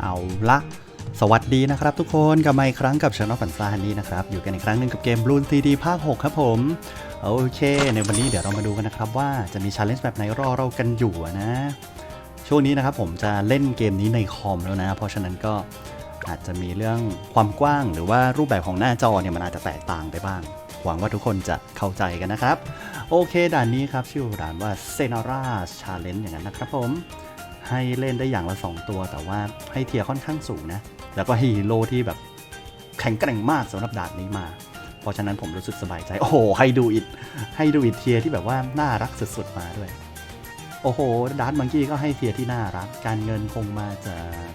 เอาละสวัสดีนะครับทุกคนกลับมาอีกครั้งกับช anel ฝันซาฮันนี่นะครับ อยู่กันอีกครั้งหนึ่งกับเกม Bloon 3D ภาค 6 ครับผม โอเค ในวันนี้เดี๋ยวเรามาดูกันนะครับ ว่าจะมีช l เลน g e แบบไหนรอเรากันอยู่นะ ช่วงนี้นะครับผมจะเล่นเกมนี้ในคอมแล้วนะ เพราะฉะนั้นก็อาจจะมีเรื่องความกว้างหรือว่ารูปแบบของหน้าจอเนี่ยมันอาจจะแตกต่างไปบ้าง หวังว่าทุกคนจะเข้าใจกันนะครับ โอเคด่านนี้ครับชื่อด่านว่า s e n a r a Challenge อย่างนั้นนะครับผม ให้เล่นได้อย่างละ 2 ตัว แต่ว่าให้เทียค่อนข้างสูงนะ แล้วก็ฮีโร่ที่แบบแข็งแกร่งมากสำหรับด่านนี้มา เพราะฉะนั้นผมรู้สึกสบายใจ โอ้โหให้ดูอิดให้ดูอิดเทียที่แบบว่าน่ารักสุดๆมาด้วย โอ้โหดาร์ตมังกี้ก็ให้เทียที่น่ารัก การเงินคงมาจาก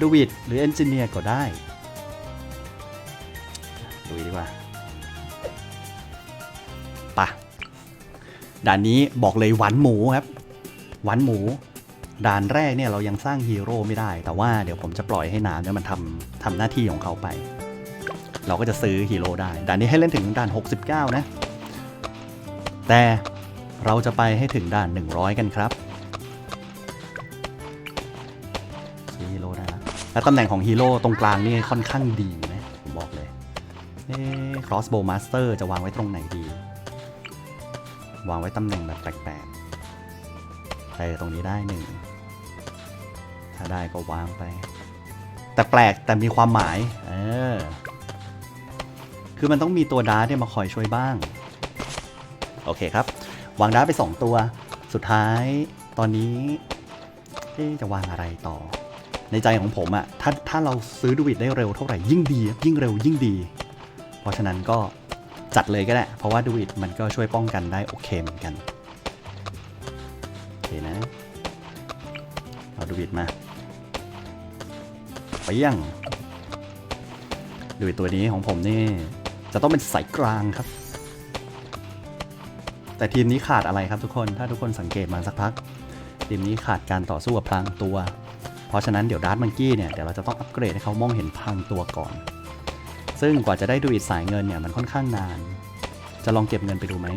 ดูอิดหรือเอนจิเนียร์ก็ได้ดูดีกว่าปะด่านนี้บอกเลยหวานหมูครับ หวานหมู ด่านแรกเนี่ยเรายังสร้างฮีโร่ไม่ได้ แต่ว่าเดี๋ยวผมจะปล่อยให้น้ำเนี่ยมันทำทำหน้าที่ของเขาไป เราก็จะซื้อฮีโร่ได้ ด่านนี้ให้เล่นถึงด่าน 69 นะ แต่เราจะไปให้ถึงด่าน 100 กันครับซื้อฮีโร่ได้แล้วแล้วตำแหน่งของฮีโร่ตรงกลางนี่ค่อนข้างดีนะผมบอกเลยเอ๊ crossbow master จะวางไว้ตรงไหนดี วางไว้ตำแหน่งแบบแปลกๆไปตรงนี้ได้หนึ่ง ถ้าได้ก็วางไป แต่แปลกแต่มีความหมายเออคือมันต้องมีตัวดาร์เนี่ยมาคอยช่วยบ้าง โอเคครับ วางดาร์ไป 2 ตัว สุดท้ายตอนนี้จะวางอะไรต่อ ในใจของผมอะถ้าถ้าเราซื้อดูวิดได้เร็วเท่าไหร่ยิ่งดี ยิ่งเร็วยิ่งดี เพราะฉะนั้นก็จัดเลยก็ได้ เพราะว่าดูวิดมันก็ช่วยป้องกันได้โอเคเหมือนกัน โอเคนะ เอาดูวิดมา ไปยังดูตัวนี้ของผมนี่ จะต้องเป็นสายกลางครับ แต่ทีมนี้ขาดอะไรครับทุกคนถ้าทุกคนสังเกตมาสักพัก ทีมนี้ขาดการต่อสู้กับพลางตัว เพราะฉะนั้นเดี๋ยวดาร์ m มังกี้เนี่ยเดี๋ยวเราจะต้องอัปเกรดให้เขามองเห็นพลางตัวก่อน ซึ่งกว่าจะได้ดูอิดสายเงินเนี่ยมันค่อนข้างนาน จะลองเก็บเงินไปดูไหม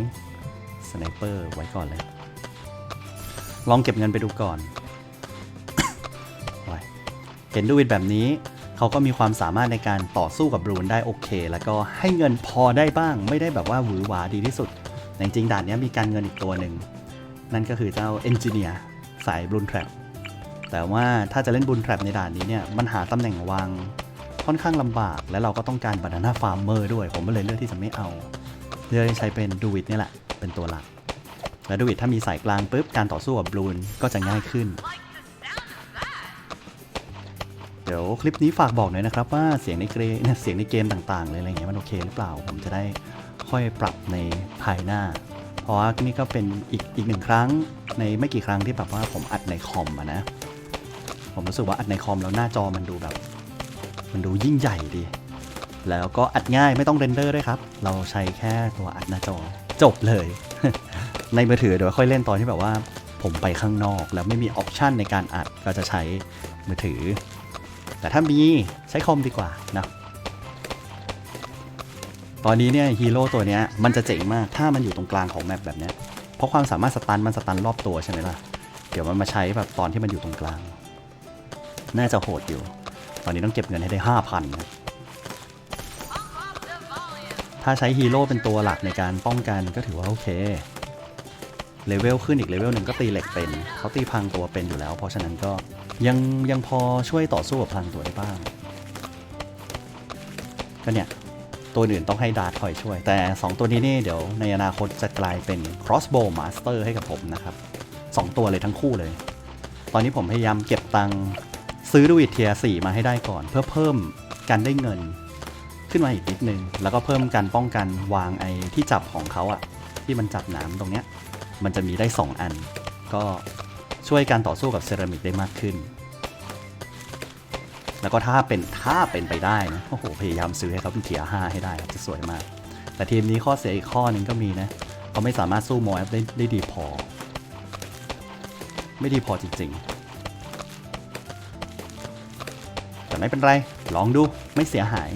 สไนเปอร์ไว้ก่อนเลย ลองเก็บเงินไปดูก่อน เห็นดูอิดแบบนี้เขาก็มีความสามารถในการต่อสู้กับบรูนได้โอเค แล้วก็ให้เงินพอได้บ้าง ไม่ได้แบบว่าหวือหวาดีที่สุดแต่จริงๆด่านนี้มีการเงินอีกตัวหนึ่ง นั่นก็คือเจ้าเอนจิเนียร์สายบรูนแทร็แต่ว่าถ้าจะเล่นบรูนแทร็ในด่านนี้เนี่ยมันหาตำแหน่งวางค่อนข้างลำบาก และเราก็ต้องการบานาน่าฟาร์มเมอร์ด้วย ผมก็เลยเลือกที่จะไม่เอาเลือกใช้เป็นดูวิดนี่แหละเป็นตัวหลักและดูวิดถ้ามีสายกลางปุ๊บการต่อสู้กับบรูนก็จะง่ายขึ้น เดี๋ยวคลิปนี้ฝากบอกหน่อยนะครับว่าเสียงในเกมเสียงในเกมต่างๆเลยอะไรเงี้ยมันโอเคหรือเปล่า ผมจะได้ค่อยปรับในภายหน้า เพราะว่านี่ก็เป็นอีกอีกหนึ่งครั้งในไม่กี่ครั้งที่แบบว่าผมอัดในคอมอะนะ ผมรู้สึกว่าอัดในคอมแล้วหน้าจอมันดูแบบ มันดูยิ่งใหญ่ดี แล้วก็อัดง่ายไม่ต้องเรนเดอร์ด้วยครับ เราใช้แค่ตัวอัดหน้าจอจบเลย ในมือถือเดี๋ยวค่อยเล่นตอนที่แบบว่า ผมไปข้างนอกแล้วไม่มีออปชันในการอัดก็จะใช้มือถือ แต่ถ้ามีใช้คอมดีกว่านะตอนนี้เนี่ยฮีโร่ตัวเนี้ยมันจะเจ๋งมากถ้ามันอยู่ตรงกลางของแมปแบบเนี้ยเพราะความสามารถสตันมันสตันรอบตัวใช่ไหมล่ะ เดี๋ยวมันมาใช้แบบตอนที่มันอยู่ตรงกลาง น่าจะโหดอยู่ ตอนนี้ต้องเก็บเงินให้ได้ห้าพันนะถ้าใช้ฮีโร่เป็นตัวหลักในการป้องกันก็ถือว่าโอเค เลเวลขึ้นอีกเลเวลหนึ่งก็ตีเหล็กเป็นเขาตีพังตัวเป็นอยู่แล้ว เพราะฉะนั้นก็ ยังยังพอช่วยต่อสู้กับพลังตัวได้บ้างก็เนี่ย ตัวอื่นต้องให้ดาร์ทคอยช่วย แต่ 2 ตัวนี้นี่เดี๋ยวในอนาคตจะกลายเป็น crossbow master ให้กับผมนะครับ 2 ตัวเลยทั้งคู่เลย ตอนนี้ผมพยายามเก็บตังค์ซื้อดูวิดเทียสี่มาให้ได้ก่อน เพื่อเพิ่มการได้เงินขึ้นมาอีกนิดนึง แล้วก็เพิ่มการป้องกันวางไอ้ที่จับของเขาอะที่มันจับหนามตรงเนี้ยมันจะมีได้ 2 อัน ก็ ช่วยการต่อสู้กับเซรามิกได้มากขึ้น แล้วก็ถ้าเป็นถ้าเป็นไปได้นะโอ้โหพยายามซื้อให้เขาเป็นเทียห้าให้ได้ครับจะสวยมาก แต่ทีมนี้ข้อเสียอีกข้อนึงก็มีนะเขาไม่สามารถสู้โมแอฟได้ได้ดีพอ ไม่ดีพอจริงๆ แต่ไม่เป็นไร ลองดูไม่เสียหาย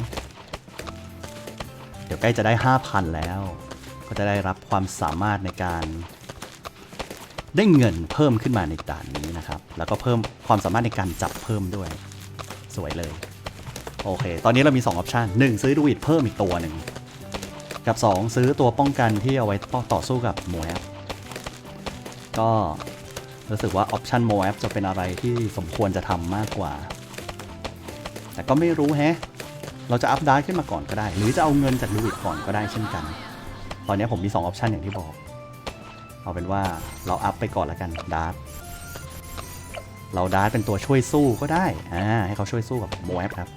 เดี๋ยวใกล้จะได้ 5,000 แล้ว ก็จะได้รับความสามารถในการ ได้เงินเพิ่มขึ้นมาในด่านนี้นะครับ แล้วก็เพิ่มความสามารถในการจับเพิ่มด้วย สวยเลย โอเค ตอนนี้เรามี2ออปชัน1ซื้อดูอิดเพิ่มอีกตัวหนึ่ง กับ 2 ซื้อตัวป้องกันที่เอาไว้ต่อสู้กับโมแอปก็รู้สึกว่าออปชันโมแอปจะเป็นอะไรที่สมควรจะทำมากกว่า แต่ก็ไม่รู้แฮะ เราจะอัพดาขึ้นมาก่อนก็ได้ หรือจะเอาเงินจากดูอิดก่อนก็ได้เช่นกัน ตอนนี้ผมมี2ออปชันอย่างที่บอก เอาเป็นว่าเราอัพไปก่อนล้วกันดาร์เราดาร์เป็นตัวช่วยสู้ก็ได้อ่าให้เขาช่วยสู้กับโมแอปครับ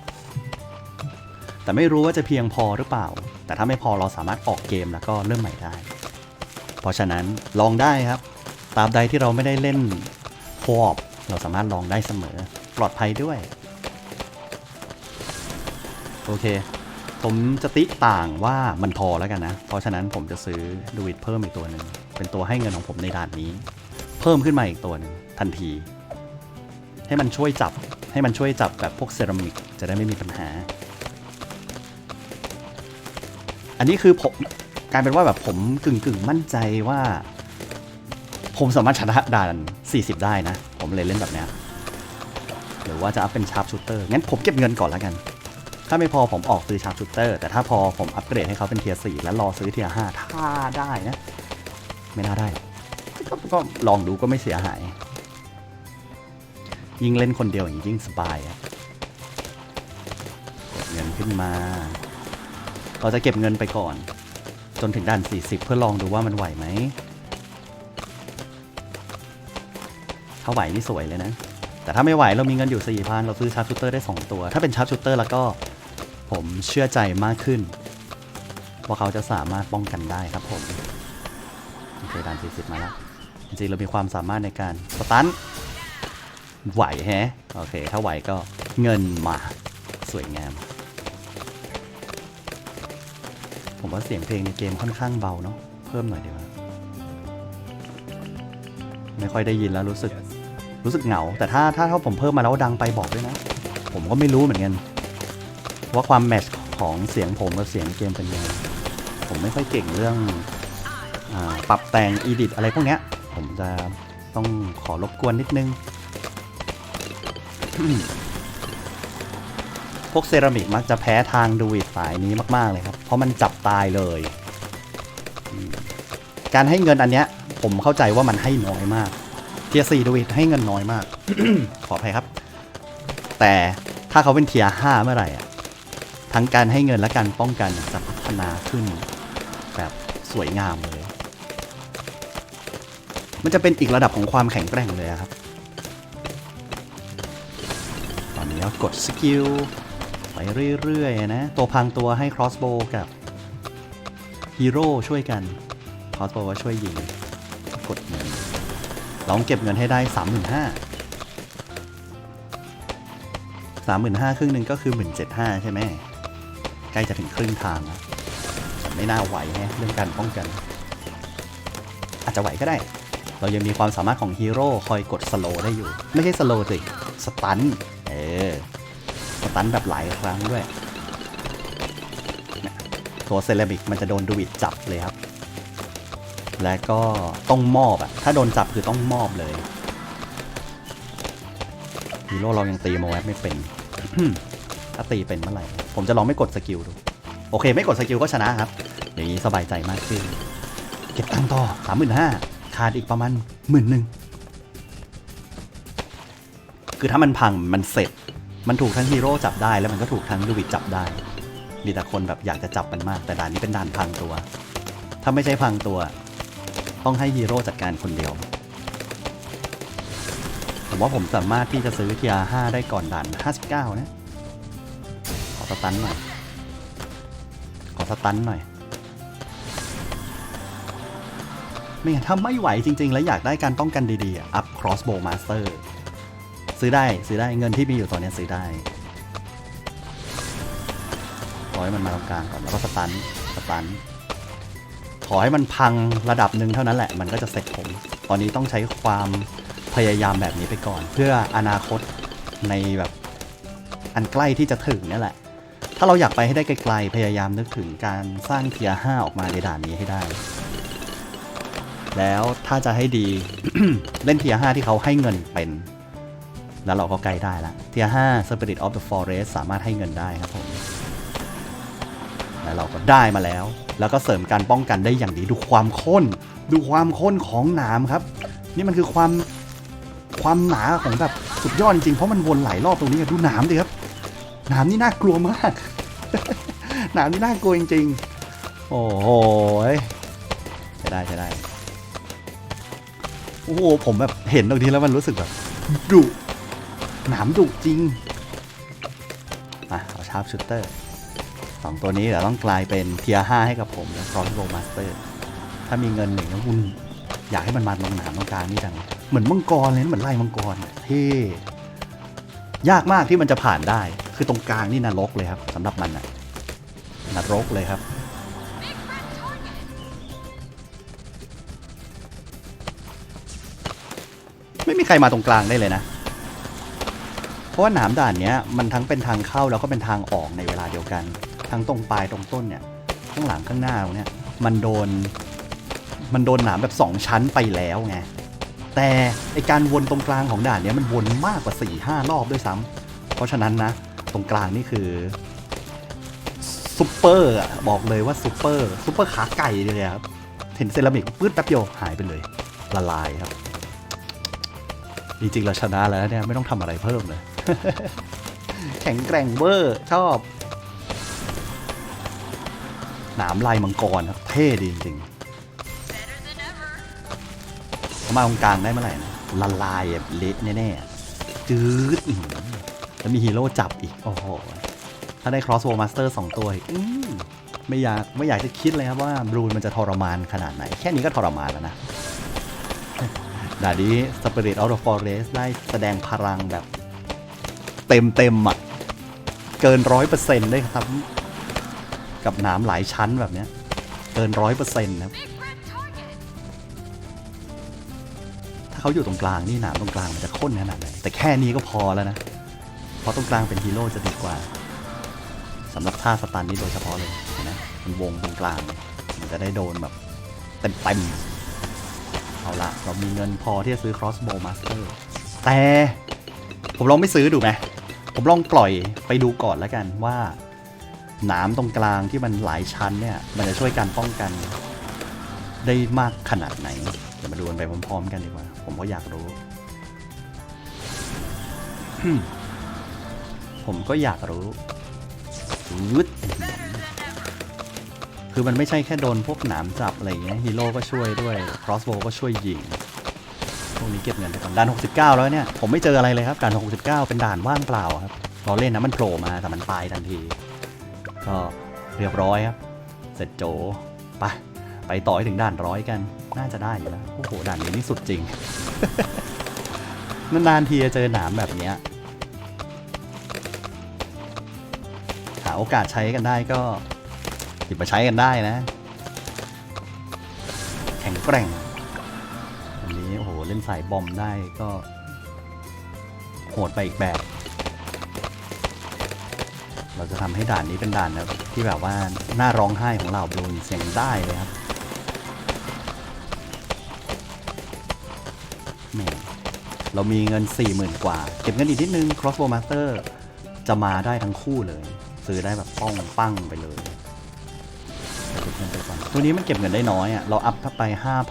แต่ไม่รู้ว่าจะเพียงพอหรือเปล่า แต่ถ้าไม่พอเราสามารถออกเกมแล้วก็เริ่มใหม่ได้ เพราะฉะนั้นลองได้ครับตราบใดที่เราไม่ได้เล่นโคอปเราสามารถลองได้เสมอปลอดภัยด้วย โอเค ผมจะติต่างว่ามันพอแล้วกันนะ เพราะฉะนั้นผมจะซื้อดูอิดเพิ่มอีกตัวหนึ่ง เป็นตัวให้เงินของผมในด่านนี้ เพิ่มขึ้นมาอีกตัวหนึ่งทันที ให้มันช่วยจับให้มันช่วยจับแบบพวกเซรามิกจะได้ไม่มีปัญหา อันนี้คือผมกลายเป็นว่าแบบผมกึ่งกึ่งมั่นใจว่า ผมสามารถชนะด่าน 40 ได้นะ ผมเลยเล่นแบบนี้หรือว่าจะอัพเป็นชาร์ปชูเตอร์งั้นผมเก็บเงินก่อนแล้วกัน ถ้าไม่พอผมออกซื้อชาร์ปชูเตอร์แต่ถ้าพอผมอัปเกรดให้เขาเป็นเทียร์4แล้วรอซื้อเทียร์5ถ้าได้นะ ไม่น่าได้กก็ก็ลองดูก็ไม่เสียหาย ยิ่งเล่นคนเดียวอย่างนี้ยิ่งสบายกดเงินขึ้นมา เราจะเก็บเงินไปก่อน จนถึงด่าน 40 เพื่อลองดูว่ามันไหวไหม ถ้าไหวนี่สวยเลยนะ แต่ถ้าไม่ไหวเรามีเงินอยู่ 4,000 เราซื้อชาร์ปชูเตอร์ได้ 2 ตัว ถ้าเป็นชาร์ปชูเตอร์แล้วก็ผมเชื่อใจมากขึ้น ว่าเขาจะสามารถป้องกันได้ครับผม เคด่าน40 มาแล้ว จริงๆ เรามีความสามารถในการสตันไหวแฮะ โอเค ถ้าไหวก็เงินมาสวยงาม ผมว่าเสียงเพลงในเกมค่อนข้างเบาเนาะเพิ่มหน่อยดีกว่าไม่ค่อยได้ยินแล้วรู้สึกรู้สึกเหงา แต่ถ้าถ้าถ้าผมเพิ่มมาแล้วดังไปบอกด้วยนะ ผมก็ไม่รู้เหมือนกัน ว่าความแมทช์ของเสียงผมกับเสียงเกมเป็นยังไงผมไม่ค่อยเก่งเรื่อง ปรับแต่งอีดิทอะไรพวกเนี้ย ผมจะต้องขอรบกวนนิดนึง พวกเซรามิกมักจะแพ้ทางดูอิดสายนี้มาก ๆ เลยครับ เพราะมันจับตายเลย การให้เงินอันเนี้ย ผมเข้าใจว่ามันให้น้อยมากเทียร์สี่ดูอิดให้เงินน้อยมาก ขออภัยครับ แต่ถ้าเขาเป็นเทียร์ห้าเมื่อไหร่อะทั้งการให้เงินและการป้องกันจะพัฒนาขึ้น แบบสวยงามเลย มันจะเป็นอีกระดับของความแข็งแกร่งเลยครับ ตอนนี้ก็กดสกิลไปเรื่อยๆนะ ตัวพังตัวให้ crossbow กับฮีโร่ช่วยกัน crossbow ก็ช่วยยิง กดเงินลองเก็บเงินให้ได้ 35,000 35,000ครึ่งหนึ่งก็คือ 17,500ใช่ไหมใกล้จะถึงครึ่งทางแล้วไม่น่าไหวแฮะเรื่องการป้องกัน อาจจะไหวก็ได้ เรายังมีความสามารถของฮีโร่คอยกดสโลได้อยู่ ไม่ใช่สโลสิสตันเออสตันแบบหลายครั้งด้วย ตัวเซรามิกมันจะโดนดูวิดจับเลยครับ และก็ต้องมอบอะถ้าโดนจับคือต้องมอบเลยฮีโร่เรายังตีโมแอปไม่เป็น ถ้าตีเป็นเมื่อไหร่ ผมจะลองไม่กดสกิลดู โอเค ไม่กดสกิลก็ชนะครับ อย่างนี้สบายใจมากขึ้น เก็บตังค์ต่อสามหมื่นห้า ขาดอีกประมาณหมื่นหนึ่งคือถ้ามันพังมันเสร็จ มันถูกทั้งฮีโร่จับได้แล้วมันก็ถูกทั้งลูวิดจับได้มีแต่คนแบบอยากจะจับมันมาก แต่ด่านนี้เป็นด่านพังตัว ถ้าไม่ใช่พังตัว ต้องให้ฮีโร่จัดการคนเดียวผมว่าผมสามารถที่จะซื้อเทียร์5ได้ก่อนด่าน 59 นะ ขอสตันหน่อย ขอสตันหน่อย ไม่งั้นถ้าไม่ไหวจริง ๆ แล้วอยากได้การป้องกันดีๆ อัพ crossbow master ซื้อได้ซื้อได้เงินที่มีอยู่ตอนนี้ซื้อได้ขอให้มันมาตรงกลางก่อนแล้วก็สตันสตันขอให้มันพังระดับหนึ่งเท่านั้นแหละมันก็จะเสร็จผม ตอนนี้ต้องใช้ความพยายามแบบนี้ไปก่อน เพื่ออนาคตในแบบอันใกล้ที่จะถึงนี่แหละ ถ้าเราอยากไปให้ได้ไกลๆพยายามนึกถึงการสร้างเทียร์5ออกมาในด่านนี้ให้ได้ แล้วถ้าจะให้ดีเล่นเทียร์5ที่เขาให้เงินเป็น แล้วเราก็ใกล้ได้ละเทียห้า Spirit of the Forest สามารถให้เงินได้ครับผม แล้วเราก็ได้มาแล้ว แล้วก็เสริมการป้องกันได้อย่างดีดูความข้น ดูความข้นของหนามครับ นี่มันคือความความหนาของแบบสุดยอดจริงเพราะมันวนหลายรอบตรงนี้ดูหนามดิครับหนามนี่น่ากลัวมากหนามนี่น่ากลัวจริงๆโอ้โหใช้ได้ใช้ได้ โอ้โหผมแบบเห็นตรงนี้แล้วมันรู้สึกแบบดุหนามดุจริงอะเอาชาร์ปชูเตอร์สองตัวนี้เดี๋ยวต้องกลายเป็นเทียห้าให้กับผมแล้วครอสโบมาสเตอร์ ถ้ามีเงินหนึ่งนะคุณอยากให้มันมาตรงหนามตรงกลางนี่จังเหมือนมังกรเลยนะเหมือนไล่มังกรอะเท่ยากมากที่มันจะผ่านได้ คือตรงกลางนี่นรกเลยครับสำหรับมันอะนรกเลยครับ ไม่มีใครมาตรงกลางได้เลยนะ เพราะว่าหนามด่านเนี้ยมันทั้งเป็นทางเข้าแล้วก็เป็นทางออกในเวลาเดียวกัน ทั้งตรงปลายตรงต้นเนี่ยข้างหลังข้างหน้าตรงเนี้ยมันโดน มันโดนหนามแบบสองชั้นไปแล้วไงแต่ไอการวนตรงกลางของด่านเนี้ยมันวนมากกว่า4ี่ห้ารอบด้วยซ้ำเพราะฉะนั้นนะ ตรงกลางนี่คือซุปเปอร์บอกเลยว่าซุปเปอร์ซุปเปอร์ขาไก่เลยครับเห็นเซรามิกปื้ดแป๊บเดียวหายไปเลย ละลายครับ จริงๆเราชนะแล้วเนี่ยไม่ต้องทำอะไรเพิ่มเลย แข็งแกร่งเวอร์ชอบหนามลายมังกรครับเท่ดีจริงๆมาตรงกลางได้เมื่อไหร่นะละลายแบบเละแน่ๆจืดแล้วมีฮีโร่จับอีก โอ้โห ถ้าได้ crossbow master สองตัวอีกอื้อไม่อยากไม่อยากจะคิดเลยครับว่าบรูนมันจะทรมานขนาดไหน แค่นี้ก็ทรมานแล้วนะ ด่านนี้ Spirit of the Forest ได้แสดงพลังแบบ เต็มเต็มอะ เกินร้อยเปอร์เซ็นต์ได้ครับ กับหนามหลายชั้นแบบเนี้ย เกินร้อยเปอร์เซ็นต์ครับ ถ้าเขาอยู่ตรงกลางนี่หนามตรงกลางมันจะข้นขนาดไหนแต่แค่นี้ก็พอแล้วนะ เพราะตรงกลางเป็นฮีโร่จะดีกว่าสำหรับท่าสตันนี้โดยเฉพาะเลยนไหมมันวงตรงกลาง มันจะได้โดนแบบเต็มๆ เอาละเรามีเงินพอที่จะซื้อ crossbow master แต่ผมลองไม่ซื้อดูไหมผมลองปล่อยไปดูก่อนแล้วกันว่าหนามตรงกลางที่มันหลายชั้นเนี่ย มันจะช่วยการป้องกัน ได้มากขนาดไหนเดี๋ยวมาดูกันไปพร้อมๆกันดีกว่า ผมก็อยากรู้ ผมก็อยากรู้วึด คือมันไม่ใช่แค่โดนพวกหนามจับอะไรเงี้ยฮีโร่ก็ช่วยด้วย crossbow ก็ช่วยยิงพวกนี้เก็บเงินไปก่อนด่าน 69 แล้วเนี่ย ผมไม่เจออะไรเลยครับด่าน 69 เป็นด่านว่างเปล่าครับราเล่นนะมันโผล่มาแต่มันตายทันที ก็เรียบร้อยครับ เสร็จโจไปไปต่อให้ถึงด่านร้อยกัน น่าจะได้อยู่แล้วโอ้โหด่านนี้นี่สุดจริงนานๆทีจะเจอหนามแบบเนี้ยหาโอกาสใช้กันได้ก็ หยิบมาใช้กันได้นะ แข็งแกร่งอันนี้โอ้โห เล่นสายบอมได้ก็ โหดไปอีกแบบ เราจะทำให้ด่านนี้เป็นด่านแบบที่แบบว่าหน้าร้องไห้ของเราบลูนเสียงได้เลยครับแหม่เรามีเงิน 40,000 กว่า เก็บเงินอีกนิดนึง crossbow master จะมาได้ทั้งคู่เลย ซื้อได้แบบป้องปั้งไปเลย ตัวนี้มันเก็บเงินได้น้อยอะเราอัพไป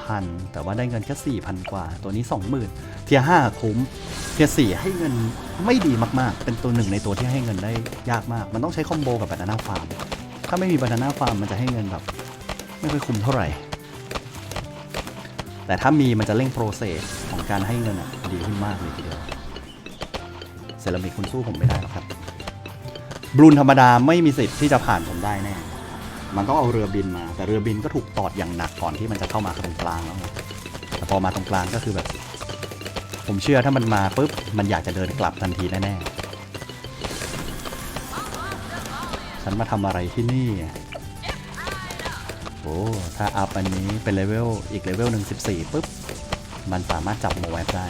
5,000 แต่ว่าได้เงินแค่ 4,000 กว่า ตัวนี้ 20,000 เทียห้าคุ้ม เทียสี่ให้เงินไม่ดีมากๆ เป็นตัวหนึ่งในตัวที่ให้เงินได้ยากมาก มันต้องใช้คอมโบกับบานาน่าฟาร์ม ถ้าไม่มีบานาน่าฟาร์มมันจะให้เงินแบบ ไม่ค่อยคุ้มเท่าไหร่ แต่ถ้ามีมันจะเร่งโปรเซสของการให้เงินอะดีขึ้นมากเลยทีเดียวเซรามิกคุณสู้ผมไม่ได้หรอกครับบรูนธรรมดาไม่มีสิทธิ์ที่จะผ่านผมได้แน่ มันต้องเอาเรือบินมา แต่เรือบินก็ถูกตอดอย่างหนักก่อนที่มันจะเข้ามาตรงกลางแล้วแต่พอมาตรงกลางก็คือแบบ ผมเชื่อถ้ามันมาปุ๊บมันอยากจะเดินกลับทันทีแน่ๆฉันมาทำอะไรที่นี่โอ้ถ้าอัพอันนี้เป็นเลเวลอีกเลเวลหนึ่งสิบสี่ปุ๊บ มันสามารถจับโมแวบได้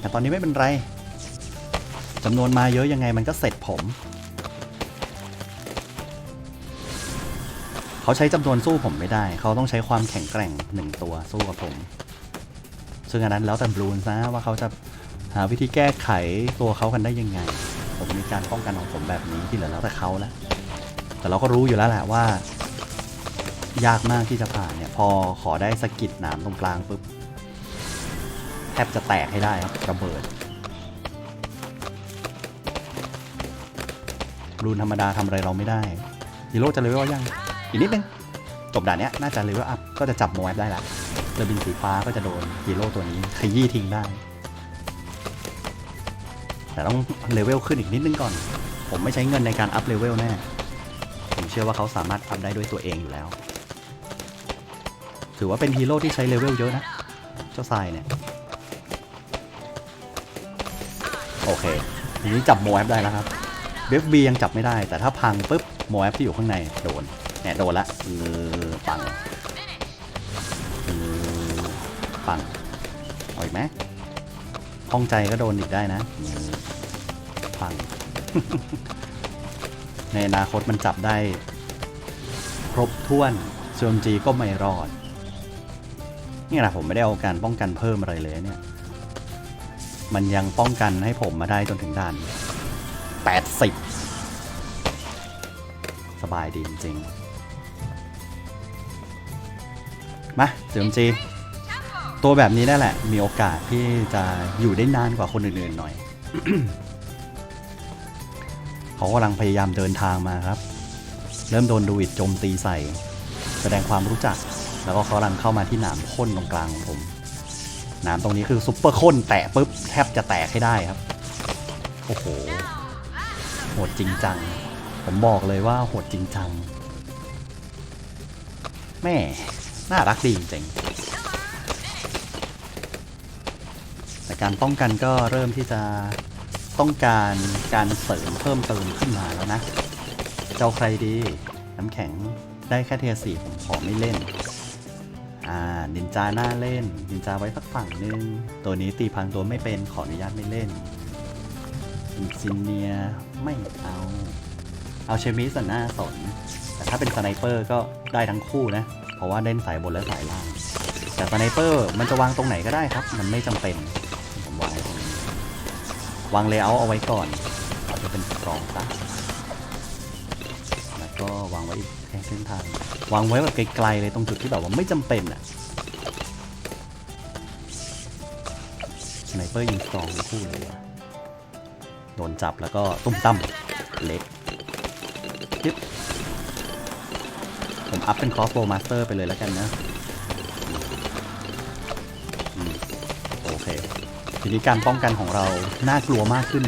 แต่ตอนนี้ไม่เป็นไรจำนวนมาเยอะยังไงมันก็เสร็จผม เขาใช้จำนวนสู้ผมไม่ได้ เขาต้องใช้ความแข็งแกร่งหนึ่งตัวสู้กับผม ซึ่งอันนั้นแล้วแต่บลูนซะว่าเขาจะหาวิธีแก้ไขตัวเขากันได้ยังไง ผมมีการป้องกันของผมแบบนี้ที่เหลือแล้วแต่เขาแล้วแต่เราก็รู้อยู่แล้วแหละว่า ยากมากที่จะผ่านเนี่ยพอขอได้สกิดหนามตรงกลางปุ๊บแทบจะแตกให้ได้ครับระเบิดรูนธรรมดาทำอะไรเราไม่ได้ฮีโร่จะเลเวลยัง อีกนิดนึง จบด่านเนี้ยน่าจะเลเวลอัพก็จะจับโมแอปได้ล้วเรือบินสีฟ้าก็จะโดนฮีโร่ตัวนี้ขยี้ทิ้งได้ แต่ต้องเลเวลขึ้นอีกนิดนึงก่อน ผมไม่ใช้เงินในการอัพเลเวลแน่ ผมเชื่อว่าเขาสามารถอัพได้ด้วยตัวเองอยู่แล้ว ถือว่าเป็นฮีโร่ที่ใช้เลเวลเยอะนะ เจ้าทรายเนี่ย โอเคทีนี้จับโมแอปได้แล้วครับเบฟบียังจับไม่ได้ แต่ถ้าพังปุ๊บโมแอปที่อยู่ข้างในโดน เนี่ยโดนละเออปังเออปังเอาอีกไหมห้องใจก็โดนอีกได้นะเออปัง ในอนาคตมันจับได้ ครบถ้วนซมจีก็ไม่รอด นี่แหละผมไม่ได้เอาการป้องกันเพิ่มอะไรเลยเนี่ย มันยังป้องกันให้ผมมาได้จนถึงด่าน80 สบายดีจริงๆ เสริมจีตัวแบบนี้นั่นแหละ มีโอกาสที่จะอยู่ได้นานกว่าคนอื่นๆหน่อย เขากำลังพยายามเดินทางมาครับ เริ่มโดนดูอิดโจมตีใส่ แสดงความรู้จัก แล้วก็เขากำลังเข้ามาที่หนามข้นตรงกลางของผมหนามตรงนี้คือซุปเปอร์ข้นแตะปุ๊บแทบจะแตกให้ได้ครับ โอ้โห โหดจริงจัง ผมบอกเลยว่าโหดจริงจัง แม่ น่ารักดีจริงแต่การป้องกันก็เริ่มที่จะต้องการการเสริมเพิ่มเติมขึ้นมาแล้วนะ เจ้าใครดี น้ำแข็งได้แค่เทียสี่ผมขอไม่เล่น อ่า นินจาหน้าเล่น นินจาไว้สักฝั่งนึง ตัวนี้ตีพังตัวไม่เป็นขออนุญาตไม่เล่นอินซิเนียไม่เอา เอาเชมิสหน้าสน แต่ถ้าเป็นสไนเปอร์ก็ได้ทั้งคู่นะ เพราะว่าเล่นสายบนและสายล่าง แต่สไนเปอร์มันจะวางตรงไหนก็ได้ครับ มันไม่จำเป็น ผมวางไว้ตรงนี้ วางเลเยอร์เอาไว้ก่อนอาจจะเป็นกองตาแล้วก็วางไว้อีกแค่เส้นทาง วางไว้แบบไกลๆเลยตรงจุดที่แบบว่าไม่จำเป็นอะสไนเปอร์ยิงกองคู่เลยโดนจับแล้วก็ตุ้มตั้มเล็กยึบ ผมอัพเป็น crossbow master ไปเลยแล้วกันนะโอเค ทีนี้การป้องกันของเรา น่ากลัวมากขึ้น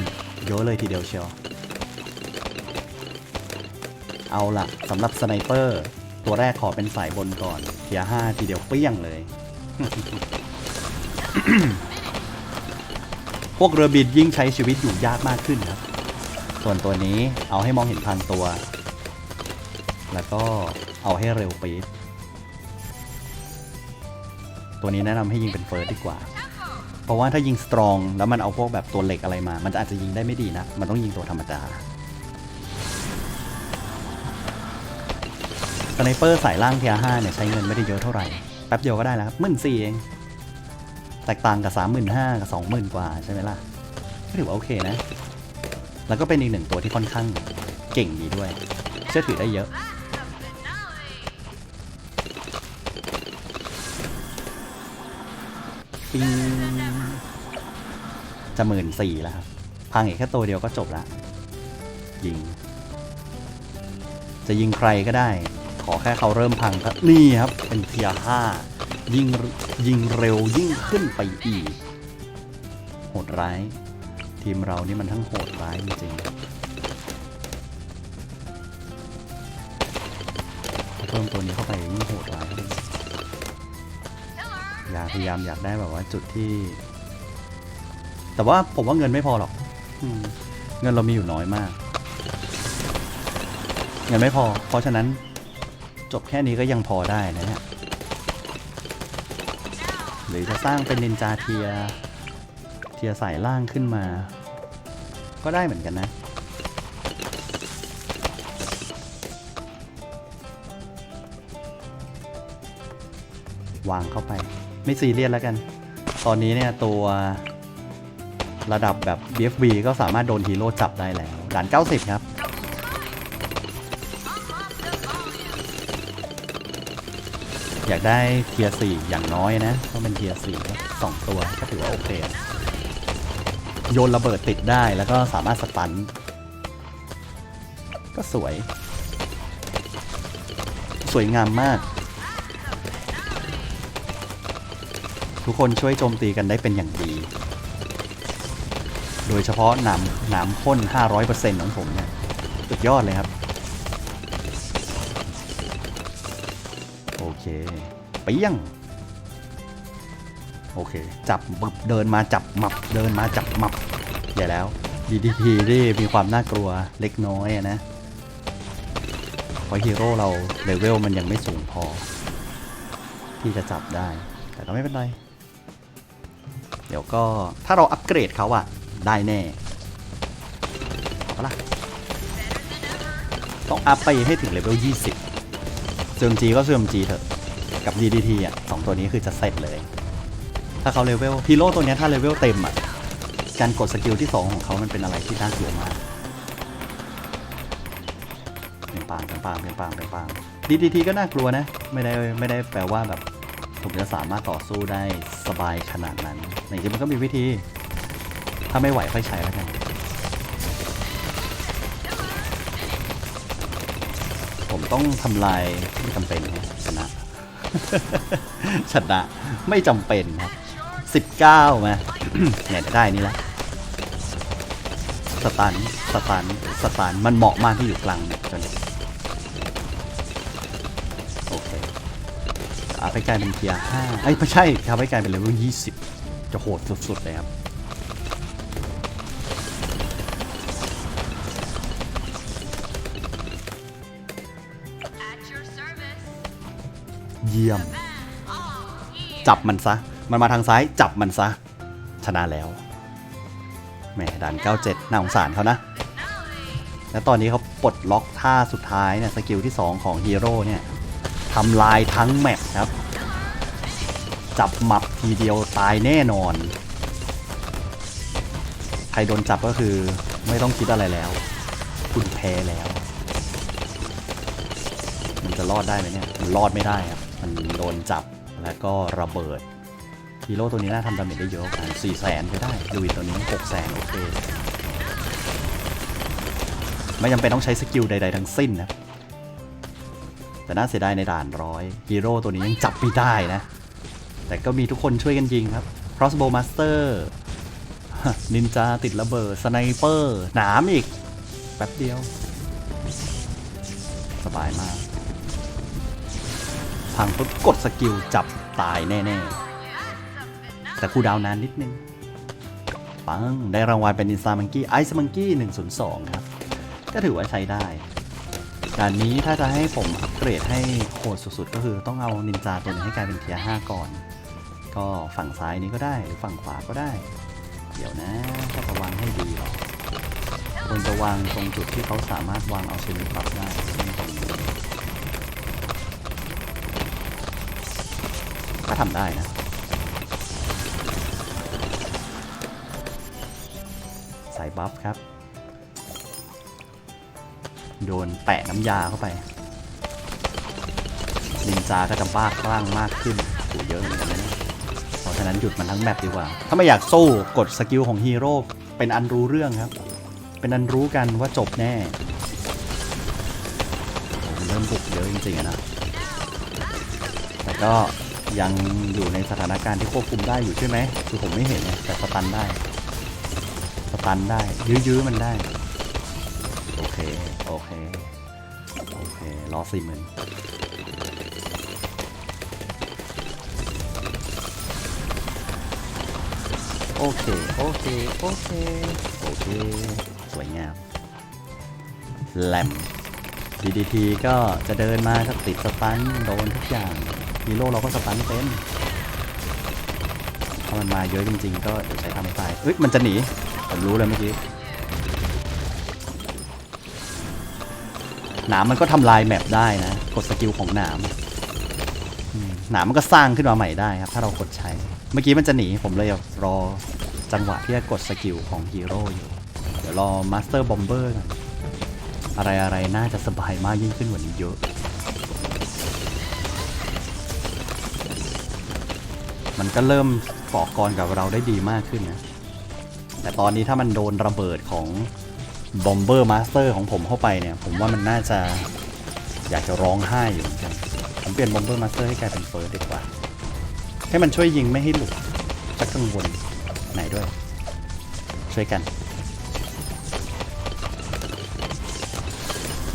เยอะเลยทีเดียวเชียว เอาล่ะสำหรับสไนเปอร์ ตัวแรกขอเป็นสายบนก่อนเทียห้าทีเดียวเปี้ยงเลย พวกเรือบินยิ่งใช้ชีวิตอยู่ยากมากขึ้นครับ ส่วนตัวนี้เอาให้มองเห็นพันตัว แล้วก็ เอาให้เร็วปีดตัวนี้แนะนำให้ยิงเป็นเฟิร์สดีกว่า เพราะว่าถ้ายิงสตรองแล้วมันเอาพวกแบบตัวเหล็กอะไรมา มันอาจจะยิงได้ไม่ดีนะ มันต้องยิงตัวธรรมดาสไนเปอร์สายล่างเทียห้าเนี่ยใช้เงินไม่ได้เยอะเท่าไหร่แป๊บเดียวก็ได้แล้วครับหมื่นสี่เอง แตกต่างกับสามหมื่นห้ากับสองหมื่นกว่าใช่ไหมล่ะก็ถือว่าโอเคนะ แล้วก็เป็นอีกหนึ่งตัวที่ค่อนข้างเก่งดีด้วย เชื่อถือได้เยอะ ปิงจะหมื่นสี่แล้วครับ พังอีกแค่ตัวเดียวก็จบละยิง จะยิงใครก็ได้ ขอแค่เขาเริ่มพังครับนี่ครับ เป็นเทียห้ายิงยิงเร็วยิ่งขึ้นไปอีก โหดร้าย ทีมเรานี่มันทั้งโหดร้ายจริงๆเพิ่มตัวนี้เข้าไปยิ่งโหดร้าย อยากพยายามอยากได้แบบว่าจุดที่ แต่ว่าผมว่าเงินไม่พอหรอกอืมเงินเรามีอยู่น้อยมาก เงินไม่พอ เพราะฉะนั้นจบแค่นี้ก็ยังพอได้นะเนี่ยหรือจะสร้างเป็นนินจาเทีย เทียสายล่างขึ้นมา ก็ได้เหมือนกันนะ วางเข้าไป ไม่ซีเรียสแล้วกัน ตอนนี้เนี่ยตัวระดับแบบ BFV ก็สามารถโดนฮีโร่จับได้แล้วด่าน 90 ครับ อยากได้เทียร์4อย่างน้อยนะต้องเป็นเทียร์4สองตัวก็ถือว่าโอเค โยนระเบิดติดได้แล้วก็สามารถสตัน ก็สวย สวยงามมาก ทุกคนช่วยโจมตีกันได้เป็นอย่างดี โดยเฉพาะหนามหนามพ่น 500%ของผมเนี่ยสุดยอดเลยครับ โอเคเปี้ยงโอเค จับบึบเดินมาจับหมับเดินมาจับหมับอย่าแล้ว DDT ที่มีความน่ากลัวเล็กน้อยนะเพราะฮีโร่เราเลเวลมันยังไม่สูงพอ ที่จะจับได้ แต่ก็ไม่เป็นไร เดี๋ยวก็ถ้าเราอัปเกรดเขาอะได้แน่เอาละต้องอัพไปให้ถึงเลเวล 20เซิมจีก็เซิมจีเถอะ กับ DDT อะสองตัวนี้คือจะเสร็จเลย ถ้าเขาเลเวลฮีโร่ตัวนี้ถ้าเลเวลเต็มอะ การกดสกิลที่ 2 ของเขามันเป็นอะไรที่น่ากลัวมากเป็นปางเป็นปางเป็นปางเป็นปาง DDT ก็น่ากลัวนะ ไม่ได้ไม่ได้แปลว่าแบบ ผมจะสามารถต่อสู้ได้สบายขนาดนั้นจริงๆมันก็มีวิธี ถ้าไม่ไหวค่อยใช้แล้วกัน ผมต้องทำลายไม่จำเป็นชนะ ชนะ ไม่จำเป็นครับสิบเก้าไหมเนี่ยได้นี่แหละสตัน สตัน สตัน มันเหมาะมากที่อยู่กลางเนี่ยจน อาไปกลายเป็นเทียร์ห้าไอ้ยไม่ใช่ทำให้กลายเป็นเลเวลยี่สิบจะโหดสุดๆเลยครับเยี่ยม จับมันซะ มันมาทางซ้ายจับมันซะ ชนะแล้ว แหมด่าน 97 น่าสงสารเขานะ และตอนนี้เขาปลดล็อกท่าสุดท้ายเนี่ย สกิลที่ 2 ของฮีโร่เนี่ย ทำลายทั้งแมปครับ จับหมับทีเดียวตายแน่นอน ใครโดนจับก็คือไม่ต้องคิดอะไรแล้ว คุณแพ้แล้ว มันจะรอดได้ไหมเนี่ย มันรอดไม่ได้ครับ มันโดนจับแล้วก็ระเบิดฮีโร่ตัวนี้น่าทำดาเมจได้เยอะกว่าสี่แสนก็ได้ลูวินตัวนี้หกแสนโอเค ไม่จำเป็นต้องใช้สกิลใด ๆ ทั้งสิ้นนะ แต่น่าเสียดายในด่านร้อยฮีโร่ตัวนี้ยังจับไม่ได้นะ แต่ก็มีทุกคนช่วยกันยิงครับ crossbow master นินจาติดระเบิดสไนเปอร์หนามอีก แป๊บเดียว สบายมากพังปุ๊บกดสกิลจับตายแน่ๆ แต่คูลดาวน์นานนิดนึง ปัง ได้รางวัลเป็นอินซามังกี้ไอซ์มังกี้102 ครับ ก็ถือว่าใช้ได้ การนี้ถ้าจะให้ผมอัปเกรดให้โหดสุดๆ ก็คือต้องเอานินจาตัวนึงให้กลายเป็นเทียร์5ก่อน ก็ฝั่งซ้ายนี้ก็ได้หรือฝั่งขวาก็ได้ เดี๋ยวนะถ้าจะวางให้ดีหรอควรจะวางตรงจุดที่เขาสามารถวางเอาชนิดปรับได้ซึ่งตรงนี้ก็ทำได้นะใส่บัฟครับ โดนแปะน้ำยาเข้าไปนินจาก็จะบ้าคลั่งมากขึ้นโหเยอะเหมือนกันนะเพราะฉะนั้นหยุดมันทั้งแมปดีกว่า ถ้าไม่อยากสู้กดสกิลของฮีโร่เป็นอันรู้เรื่องครับ เป็นอันรู้กันว่าจบแน่โอ้มันเริ่มบุกเยอะจริงๆนะ แต่ก็ยังอยู่ในสถานการณ์ที่ควบคุมได้อยู่ใช่ไหม คือผมไม่เห็นแต่สตันได้ สตันได้ ยื้อๆมันได้ โอเค โอเค โอเค รอสี่หมื่นโอเค โอเค โอเค โอเค สวยงาม แหลม DDT ก็จะเดินมาก็ติดสตันโดนทุกอย่างฮีโร่เราก็สตันเต็มถ้ามันมาเยอะจริงๆ ก็เดี๋ยวใช้ทำให้ตายเอ้ย มันจะหนี ผมรู้เลยเมื่อกี้ หนามมันก็ทำลายแมปได้นะ กดสกิลของหนามหนามมันก็สร้างขึ้นมาใหม่ได้ครับ ถ้าเรากดใช้ เมื่อกี้มันจะหนีผมเลยรอจังหวะที่จะกดสกิลของฮีโร่อยู่ เดี๋ยวรอมาสเตอร์บอมเบอร์กันอะไรอะไรๆน่าจะสบายมากยิ่งขึ้นกว่านี้เยอะ มันก็เริ่มก่อกรกับเราได้ดีมากขึ้นนะ แต่ตอนนี้ถ้ามันโดนระเบิดของ บอมเบอร์มาสเตอร์ของผมเข้าไปเนี่ย ผมว่ามันน่าจะอยากจะร้องไห้อยู่เหมือนกันผมเปลี่ยนบอมเบอร์มาสเตอร์ให้กลายเป็นเฟิร์สดีกว่า ให้มันช่วยยิงไม่ให้หลุดจะกังวลไหนด้วย ช่วยกัน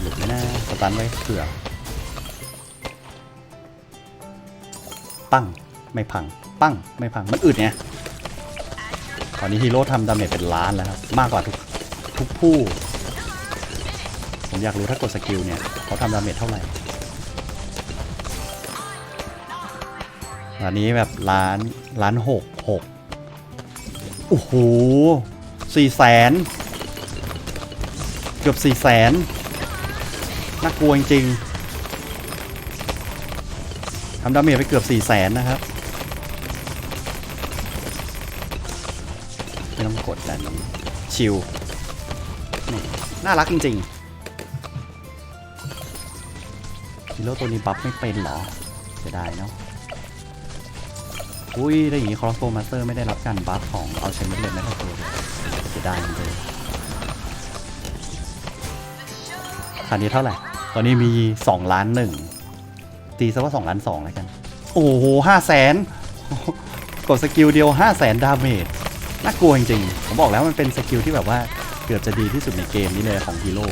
หลุดไหมนะสตันไว้เผื่อปั้งไม่พัง ปั้งไม่พังมันอึดไงตอนนี้ฮีโร่ทำดาเมจเป็นล้านแล้วครับ มากกว่าทุก ทุกผู้ ผมอยากรู้ถ้ากดสกิลเนี่ย เขาทำดาเมจเท่าไหร่ตอนนี้แบบล้านล้านหกหกโอ้โหสี่แสนเกือบสี่แสนน่ากลัวจริงๆทำดาเมจไปเกือบสี่แสนนะครับไม่ต้องกดแล้วชิล นี่น่ารักจริงๆฮีโร่ตัวนี้บัฟไม่เป็นเหรอจะได้เนาะอุ้ยได้อย่างนี้คอร์สโ m มาสเตอร์ไม่ได้รับการบัฟของเอาเชนเมเลนไม่ทันตัวเลยเสียดายเลยคันนี้เท่าไหร่ ตอนนี้มี 2 ล้านหนึ่งตีซะว่า 2 ล้านสองแล้วกัน โอ้โหห้าแสนกดสกิลเดียว 5 0 0แสนดาเมจน่ากลัวจริงๆ ผมบอกแล้วมันเป็นสกิลที่แบบว่า เกือบจะดีที่สุดในเกมนี้เลยของฮีโร่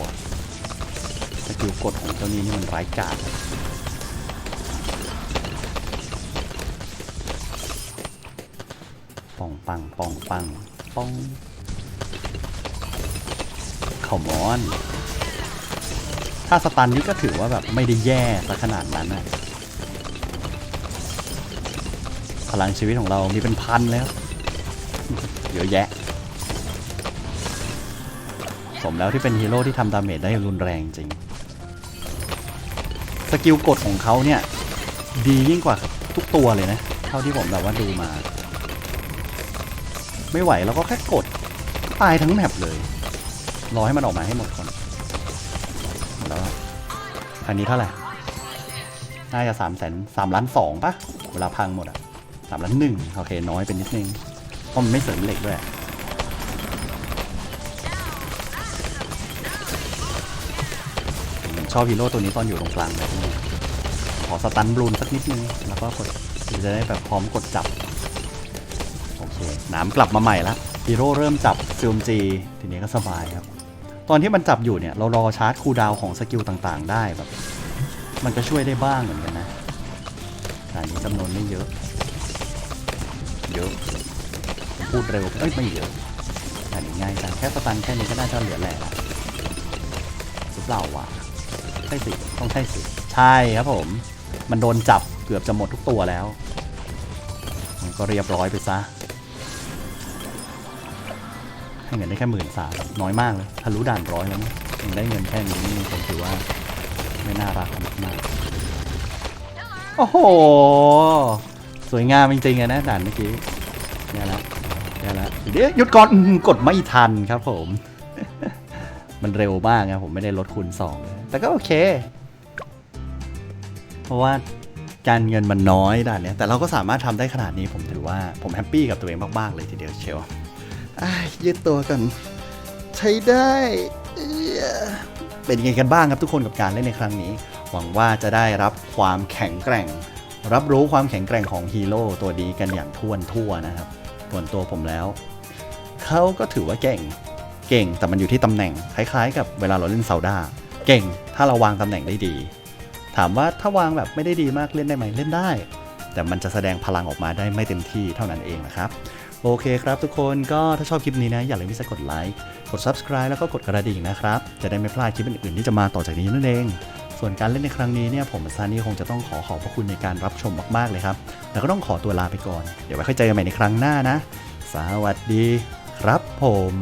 สกิลกดของเจ้านี้นี่มันร้ายกาจปองปังปองปังปองข่ามอน ถ้าสตันนี้ก็ถือว่าแบบไม่ได้แย่ซะขนาดนั้นนะพลังชีวิตของเรามีเป็นพันแล้ว เยอะแยะ สมแล้วที่เป็นฮีโร่ที่ทำดาเมจได้รุนแรงจริง สกิลกดของเขาเนี่ย ดียิ่งกว่าทุกตัวเลยนะ เท่าที่ผมแบบว่าดูมา ไม่ไหวเราก็แค่กดตายทั้งแมปเลย รอให้มันออกมาให้หมดก่อนแล้วอะอันนี้เท่าไหร่น่าจะสามแสนสามล้านสองปะเวลาพังหมดอะสามล้านหนึ่งโอเค น้อยเป็นนิดนึง เพราะมันไม่เสริมเหล็กด้วย ชอบฮีโร่ตัวนี้ตอนอยู่ตรงกลางแบบนี้ขอสตันบลูนสักนิดนึง แล้วก็กดจะได้แบบพร้อมกดจับ โอเคหนามกลับมาใหม่ล้วฮีโร่เริ่มจับซิลจีทีนี้ก็สบายครับ ตอนที่มันจับอยู่เนี่ย เรารอชาร์จคูดาวของสกิลต่างๆ ได้แบบ มันก็ช่วยได้บ้างเหมือนกันนะแต่นี้จำนวนไม่เยอะ เยอะผมพูดเร็วเอ้ยไม่เยอะอันนี้ง่ายจังแค่สตันแค่นี้ก็น่าจะเหลือแหละหรือเปล่าวะ ใช่สิ ต้องใช่สิ ใช่ครับผม มันโดนจับเกือบจะหมดทุกตัวแล้ว มันก็เรียบร้อยไปซะ ให้เงินได้แค่หมื่นสามน้อยมากเลยทะลุด่านร้อยแล้วยังได้เงินแค่นี้นี่ผมถือว่าไม่น่ารักมากโอ้โห สวยงามจริงๆนะด่านเมื่อกี้เนี่ยละเนี่ยละเดี๋ยวหยุดก่อนกดไม่ทันครับผม มันเร็วมากนะผมไม่ได้ลดคูณสองเลย แต่ก็โอเค เพราะว่าการเงินมันน้อยด่านเนี้ยแต่เราก็สามารถทำได้ขนาดนี้ผมถือว่าผมแฮปปี้กับตัวเองมาก ๆ เลยทีเดียวเชียวอ้ายยืดตัวกัน ใช้ได้เอื้อเป็นยังไงกันบ้างครับทุกคนกับการเล่นในครั้งนี้ หวังว่าจะได้รับความแข็งแกร่ง รับรู้ความแข็งแกร่งของฮีโร่ตัวดีกันอย่างท่วนทั่วนะครับส่วนตัวผมแล้วเขาก็ถือว่าเก่งเก่งแต่มันอยู่ที่ตำแหน่ง คล้ายๆ กับเวลาเราเล่นเซาด้า เก่งถ้าเราวางตำแหน่งได้ดี ถามว่าถ้าวางแบบไม่ได้ดีมากเล่นได้ไหมเล่นได้ แต่มันจะแสดงพลังออกมาได้ไม่เต็มที่เท่านั้นเองนะครับโอเคครับทุกคนก็ถ้าชอบคลิปนี้นะ อย่าลืมที่จะกดไลค์กด subscribe แล้วก็กดกระดิ่งนะครับ จะได้ไม่พลาดคลิปอื่นๆที่จะมาต่อจากนี้นั่นเอง ส่วนการเล่นในครั้งนี้เนี่ยผมซานี่คงจะต้องขอขอบพระคุณในการรับชมมากๆเลยครับ แล้วก็ต้องขอตัวลาไปก่อน เดี๋ยวไว้ค่อยเจอกันใหม่ในครั้งหน้านะ สวัสดีครับผม